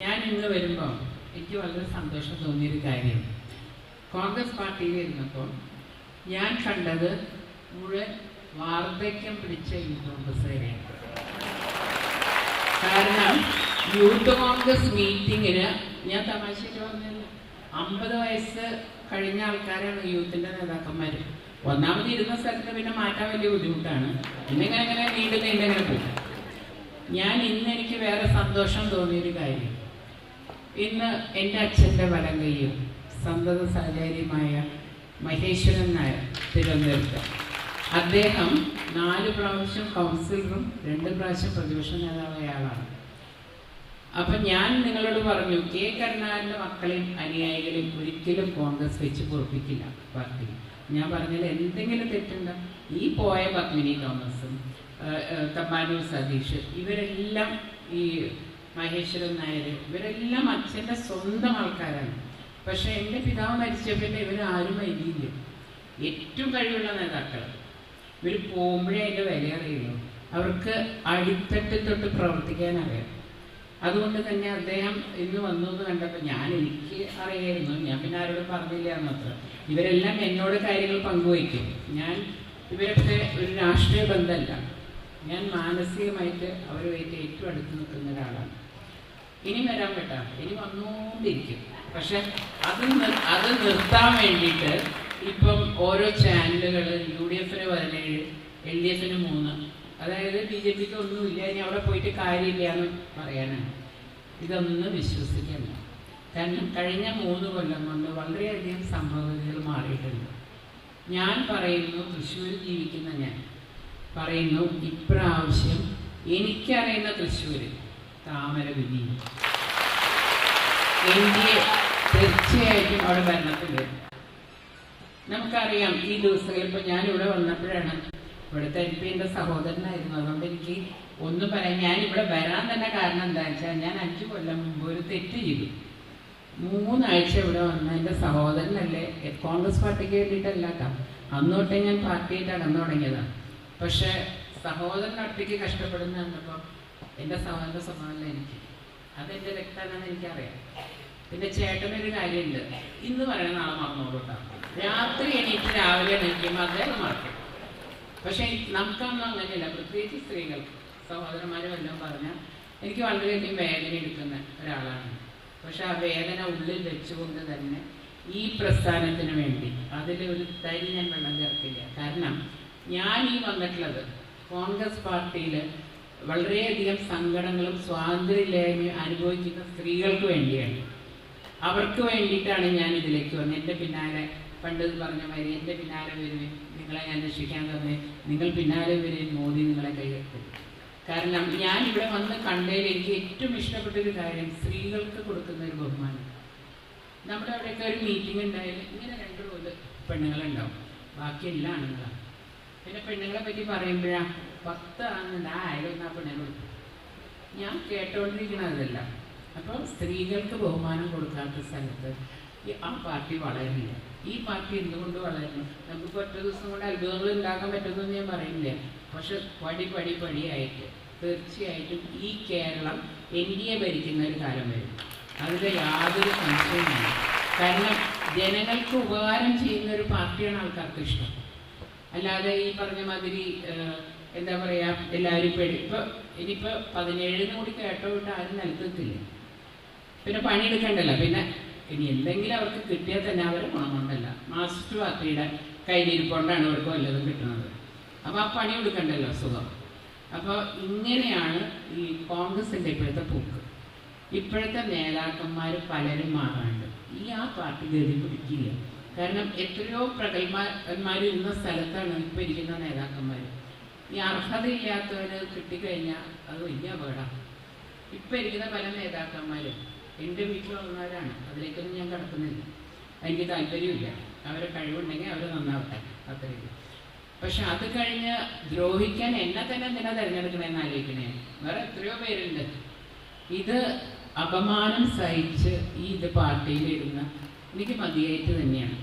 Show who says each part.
Speaker 1: ഞാൻ ഇന്ന് വരുമ്പോൾ എനിക്ക് വളരെ സന്തോഷം തോന്നിയൊരു കാര്യം. കോൺഗ്രസ് പാർട്ടിയിൽ ഇരുന്നപ്പോൾ ഞാൻ കണ്ടത് മുഴുവൻ വാർദ്ധക്യം പിടിച്ച യൂത്ത് കോൺഗ്രസ്സുകാരെയാണ്. കാരണം യൂത്ത് കോൺഗ്രസ് മീറ്റിങ്ങിന് ഞാൻ തമാശയ്ക്ക് പറഞ്ഞില്ല. അമ്പത് വയസ്സ് കഴിഞ്ഞ ആൾക്കാരാണ് യൂത്തിന്റെ നേതാക്കന്മാർ ഒന്നാമത് ഇരുന്ന സ്ഥലത്ത് പിന്നെ മാറ്റാൻ വലിയ ബുദ്ധിമുട്ടാണ്. ഇന്നിങ്ങനെ അങ്ങനെ നീണ്ടു നീണ്ടിങ്ങനെ പോകും ഞാൻ ഇന്ന് എനിക്ക് വേറെ സന്തോഷം തോന്നിയൊരു കാര്യം. ഇന്ന് എന്റെ അച്ഛന്റെ വലങ്കയും കൈയും സന്തത സഹചാരിയുമായ മഹേശ്വരൻ നായർ തിരുവനന്തപുരത്ത്. അദ്ദേഹം നാല് പ്രാവശ്യം കൗൺസിലറും രണ്ട് പ്രാവശ്യം പ്രതിപക്ഷ നേതാവായ ആളാണ്. അപ്പൊ ഞാൻ നിങ്ങളോട് പറഞ്ഞു കെ കരുണാകരന്റെ മക്കളെയും അനുയായികളെയും ഒരിക്കലും കോൺഗ്രസ് വെച്ച് പൊറപ്പിക്കില്ല പാർട്ടി ഞാൻ പറഞ്ഞതിൽ എന്തെങ്കിലും തെറ്റുണ്ടോ? ഈ പോയ പത്മിനി തോമസും തമ്പാനൂർ സതീഷ് ഇവരെല്ലാം ഈ മഹേശ്വരൻ നായർ ഇവരെല്ലാം അച്ഛന്റെ സ്വന്തം ആൾക്കാരാണ്. പക്ഷെ എന്റെ പിതാവ് മരിച്ചപ്പോൾ ഇവരാരും വരിയില്ല ഏറ്റവും കഴിവുള്ള നേതാക്കൾ ഇവർ പോകുമ്പോഴേ അതിന്റെ വില അറിയുള്ളൂ. അവർക്ക് അടിത്തട്ടിൽ തൊട്ട് പ്രവർത്തിക്കാൻ അറിയാം. അതുകൊണ്ട് തന്നെ അദ്ദേഹം ഇന്ന് വന്നു എന്ന് കണ്ടപ്പോൾ ഞാൻ എനിക്ക് അറിയായിരുന്നു. ഞാൻ പിന്നെ ആരോടും പറഞ്ഞില്ല എന്നത്ര. ഇവരെല്ലാം എന്നോട് കാര്യങ്ങൾ പങ്കുവയ്ക്കും. ഞാൻ ഇവരൊക്കെ ഒരു രാഷ്ട്രീയ ബന്ധമല്ല ഞാൻ മാനസികമായിട്ട് അവരുമായിട്ട് ഏറ്റവും അടുത്ത് നിൽക്കുന്ന ഒരാളാണ്. ഇനി വരാൻ പറ്റാ. ഇനി വന്നുകൊണ്ടിരിക്കും പക്ഷെ അത് അത് നിർത്താൻ വേണ്ടിയിട്ട് ഇപ്പം ഓരോ ചാനലുകൾ യു ഡി എഫിന് പതിനേഴ് എൽ ഡി എഫിന് മൂന്ന് അതായത് ബി ജെ പിക്ക് ഒന്നുമില്ല ഇനി അവിടെ പോയിട്ട് കാര്യമില്ല എന്ന് പറയാനാണ്. ഇതൊന്നും വിശ്വസിക്കണ്ട. കാരണം കഴിഞ്ഞ മൂന്ന് കൊല്ലം കൊണ്ട് വളരെയധികം സംഭവങ്ങൾ മാറിയിട്ടുണ്ട്. ഞാൻ പറയുന്നു തൃശ്ശൂർ ജീവിക്കുന്ന ഞാൻ പറയുന്നു ഇപ്രാവശ്യം എനിക്കറിയുന്ന തൃശ്ശൂർ താമര വിരിയും ഇന്ത്യ തീർച്ചയായിട്ടും അവിടെ ഭരണത്തിൽ വരും നമുക്കറിയാം ഈ ദിവസങ്ങളിൽ ഇപ്പൊ ഞാൻ ഇവിടെ വന്നപ്പോഴാണ് ഇവിടുത്തെ എം പിന്റെ സഹോദരനായിരുന്നു. അതുകൊണ്ട് എനിക്ക് ഒന്ന് പറയാം ഞാൻ ഇവിടെ വരാൻ തന്നെ കാരണം എന്താ വെച്ചാൽ ഞാൻ അഞ്ചു കൊല്ലം മുമ്പ് ഒരു തെറ്റ് ചെയ്തു. മൂന്നാഴ്ച ഇവിടെ വന്ന എന്റെ സഹോദരനല്ലേ കോൺഗ്രസ് പാർട്ടിക്ക് വേണ്ടിയിട്ടല്ല അന്ന് അന്നോട്ടേ ഞാൻ പാർട്ടിയായിട്ട് അടന്നു തുടങ്ങിയതാണ് പക്ഷെ സഹോദരൻ ഒറ്റയ്ക്ക് കഷ്ടപ്പെടുന്ന കണ്ടപ്പോൾ എന്റെ സഹോദരന്റെ സ്വഭാവമല്ല എനിക്ക്. അതെന്റെ വ്യക്തമാണെന്ന് എനിക്കറിയാം. പിന്നെ ചേട്ടനൊരു കാര്യമുണ്ട്. ഇന്ന് പറയണ നാളെ മറന്നോളൂ കേട്ടോ രാത്രി എണീറ്റ് രാവിലെ എണീക്കുമ്പോൾ അദ്ദേഹം മറക്കും. പക്ഷെ നമുക്കൊന്നും അങ്ങനെയല്ല. പ്രത്യേകിച്ച് സ്ത്രീകൾക്ക്. സഹോദരന്മാരെ വല്ലതും പറഞ്ഞാൽ എനിക്ക് വളരെയധികം വേദന എടുക്കുന്ന ഒരാളാണ്. പക്ഷെ ആ വേദന ഉള്ളിൽ വെച്ചുകൊണ്ട് തന്നെ ഈ പ്രസ്ഥാനത്തിന് വേണ്ടി അതിൽ ഒരു തരി ഞാൻ വെള്ളം ചേർക്കില്ല. കാരണം ഞാൻ ഈ വന്നിട്ടുള്ളത് കോൺഗ്രസ് പാർട്ടിയിൽ വളരെയധികം സങ്കടങ്ങളും സ്വാതന്ത്ര്യമില്ലായ്മയും അനുഭവിക്കുന്ന സ്ത്രീകൾക്ക് വേണ്ടിയാണ്. അവർക്ക് വേണ്ടിയിട്ടാണ് ഞാൻ ഇതിലേക്ക് വന്നത്. എന്റെ പിന്നാലെ പണ്ട് പറഞ്ഞ മാതിരി എന്റെ പിന്നാലെ വരുവേ നിങ്ങളെ ഞാൻ രക്ഷിക്കാൻ തന്നെ നിങ്ങൾ പിന്നാലെ വരുവേ മോദി നിങ്ങളെ കൈകെട്ടും. കാരണം ഞാൻ ഇവിടെ വന്ന് കണ്ടതിൽ എനിക്ക് ഏറ്റവും ഇഷ്ടപ്പെട്ട ഒരു കാര്യം സ്ത്രീകൾക്ക് കൊടുക്കുന്ന ഒരു ബഹുമാനം. നമ്മുടെ അവിടെയൊക്കെ ഒരു മീറ്റിംഗ് ഉണ്ടായാലും ഇങ്ങനെ രണ്ട് മൂന്ന് പെണ്ണുങ്ങളുണ്ടാവും. ബാക്കി എല്ലാ ആണുങ്ങളാണ്. പിന്നെ പെണ്ണുങ്ങളെ പറ്റി പറയുമ്പോഴാ പത്ത് ആണുണ്ട് ആ ആ പെണ്ണുങ്ങൾ ഞാൻ കേട്ടോണ്ടിരിക്കണതല്ല. അപ്പം സ്ത്രീകൾക്ക് ബഹുമാനം കൊടുക്കാത്ത സ്ഥലത്ത് ആ പാർട്ടി വളരില്ല ഈ പാർട്ടി എന്തുകൊണ്ട് വളരണം നമുക്ക് ഒറ്റ ദിവസം കൊണ്ട് അത്ഭുതങ്ങൾ ഉണ്ടാക്കാൻ പറ്റുമെന്ന് ഞാൻ പറയില്ല പക്ഷെ പടി പടി പടിയായിട്ട് തീർച്ചയായിട്ടും ഈ കേരളം എ ഭരിക്കുന്ന ഒരു കാലം വരും. അതിൽ യാതൊരു സംശയമില്ല കാരണം ജനങ്ങൾക്ക് ഉപകാരം ചെയ്യുന്ന ഒരു പാർട്ടിയാണ് ആൾക്കാർക്ക് ഇഷ്ടം. അല്ലാതെ ഈ പറഞ്ഞ മാതിരി എന്താ പറയാ എല്ലാവരും പേടി. ഇപ്പൊ ഇനിയിപ്പോ പതിനേഴിന് കൂടി കേട്ടോ വിട്ട് ആരും നൽകത്തില്ല പിന്നെ പണിയെടുക്കണ്ടല്ലോ. പിന്നെ ഇനി എന്തെങ്കിലും അവർക്ക് കിട്ടിയാൽ തന്നെ അവർ ഗുണമുണ്ടല്ല മാസ്റ്റർ പാർട്ടിയുടെ കയ്യിലിരിപ്പോണ്ടാണ് അവർക്ക് വല്ലതും കിട്ടുന്നത്. അപ്പോൾ ആ പണി കൊടുക്കണ്ടല്ലോ സുഖം. അപ്പോൾ ഇങ്ങനെയാണ് ഈ കോൺഗ്രസിന്റെ ഇപ്പോഴത്തെ പോക്ക്. ഇപ്പോഴത്തെ നേതാക്കന്മാർ പലരും മാറാണ്ട് ഈ ആ പാർട്ടി ഗതി പിടിക്കില്ല. കാരണം എത്രയോ പ്രഗത്ഭന്മാർ ഇരുന്ന സ്ഥലത്താണ് ഇപ്പൊ ഇരിക്കുന്ന നേതാക്കന്മാര്. ഈ അർഹതയില്ലാത്തവന് കിട്ടിക്കഴിഞ്ഞാൽ അത് വലിയ അപകടമാണ് ഇപ്പൊ ഇരിക്കുന്ന പല നേതാക്കന്മാരും എന്റെ വീട്ടിൽ വന്നവരാണ് അതിലേക്കൊന്നും ഞാൻ കിടക്കുന്നില്ല. എനിക്ക് താല്പര്യമില്ല അവരെ കഴിവുണ്ടെങ്കിൽ അവർ നന്നാവട്ടെ. അത്രയും പക്ഷെ അത് കഴിഞ്ഞ് ദ്രോഹിക്കാൻ എന്നെ തന്നെ എന്തിനാ തിരഞ്ഞെടുക്കണമെന്ന് ആലോചിക്കണേ? വേറെ എത്രയോ പേരുണ്ട്. ഇത് അപമാനം സഹിച്ച് ഈ ഇത് പാർട്ടിയിലിരുന്ന എനിക്ക് മതിയായിട്ട് തന്നെയാണ്.